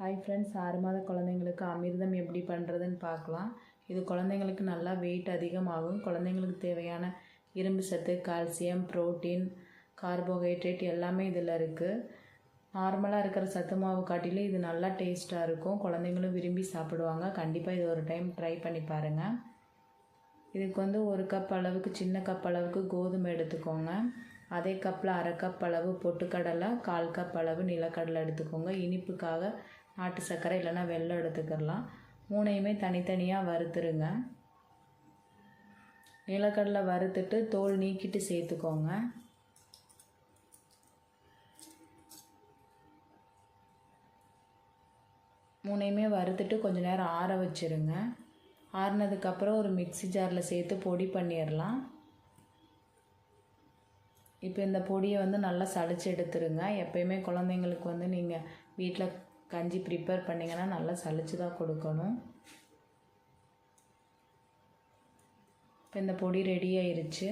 Hi friends ஆறு மாத குழந்தைங்களுக்கு அமிர்தம் எப்படி பண்ணுறதுன்னு பார்க்கலாம். இது குழந்தைங்களுக்கு நல்லா வெயிட் அதிகமாகும். குழந்தைங்களுக்கு தேவையான இரும்பு சத்து கால்சியம் புரோட்டீன் கார்போஹைட்ரேட் எல்லாமே இதில் இருக்குது நார்மலாக இருக்கிற சத்து மாவு காட்டிலும் இது நல்லா டேஸ்ட்டாக இருக்கும். குழந்தைங்களும் விரும்பி சாப்பிடுவாங்க. கண்டிப்பாக இது ஒரு டைம் ட்ரை பண்ணி பாருங்கள் இதுக்கு வந்து ஒரு கப் அளவுக்கு சின்ன கப் அளவுக்கு கோதுமை எடுத்துக்கோங்க. அதே கப்பில் அரை கப் அளவு பொட்டுக்கடலை கால் கப் அளவு நிலக்கடலை எடுத்துக்கோங்க. இனிப்புக்காக நாட்டு சர்க்கரை இல்லைன்னா வெள்ளம் எடுத்துக்கிடலாம் மூணையுமே தனித்தனியாக வறுத்துருங்க. நிலக்கடலை வறுத்துட்டு தோல் நீக்கிட்டு சேர்த்துக்கோங்க. மூணையுமே வறுத்துட்டு கொஞ்சம் நேரம் ஆற வச்சுருங்க. ஆறினதுக்கப்புறம் ஒரு மிக்ஸி ஜாரில் சேர்த்து பொடி பண்ணிடலாம். இப்போ இந்த பொடியை வந்து நல்லா சளிச்சு எடுத்துருங்க. எப்பயுமே குழந்தைங்களுக்கு வந்து நீங்கள் வீட்டில் கஞ்சி ப்ரிப்பேர் பண்ணிங்கன்னா நல்லா சளிச்சு தான் கொடுக்கணும். இப்போ இந்த பொடி ரெடி ஆயிருச்சு.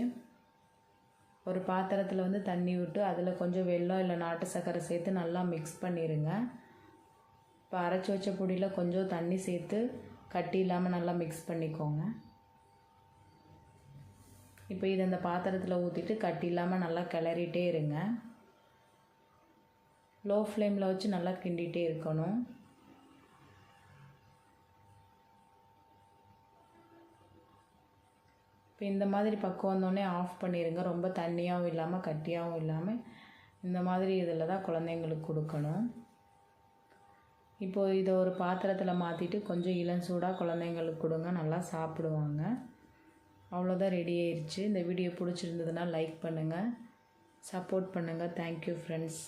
ஒரு பாத்திரத்தில் வந்து தண்ணி விட்டு அதில் கொஞ்சம் வெல்லம் இல்லை நாட்டு சர்க்கரை சேர்த்து நல்லா மிக்ஸ் பண்ணிடுங்க இப்போ அரைச்சி வச்ச பொடியில் கொஞ்சம் தண்ணி சேர்த்து கட்டி இல்லாமல் நல்லா மிக்ஸ் பண்ணிக்கோங்க. இப்போ இதை இந்த பாத்திரத்தில் ஊற்றிட்டு கட்டி இல்லாமல் நல்லா கிளறிட்டே இருங்க. லோ ஃப்ளேமில் வச்சு நல்லா கிண்டிகிட்டே இருக்கணும். இப்போ இந்த மாதிரி பக்கம் வந்தோடனே ஆஃப் பண்ணிடுங்க ரொம்ப தண்ணியாகவும் இல்லாமல் கட்டியாகவும் இல்லாமல் இந்த மாதிரி இதில் தான் குழந்தைங்களுக்கு கொடுக்கணும். இப்போது இதை ஒரு பாத்திரத்தில் மாற்றிட்டு கொஞ்சம் இளஞ்சூடாக குழந்தைங்களுக்கு கொடுங்க. நல்லா சாப்பிடுவாங்க. அவ்வளோதான் ரெடி ஆயிடுச்சு இந்த வீடியோ பிடிச்சிருந்ததுன்னா லைக் பண்ணுங்கள் சப்போர்ட் பண்ணுங்கள் தேங்க்யூ ஃப்ரெண்ட்ஸ்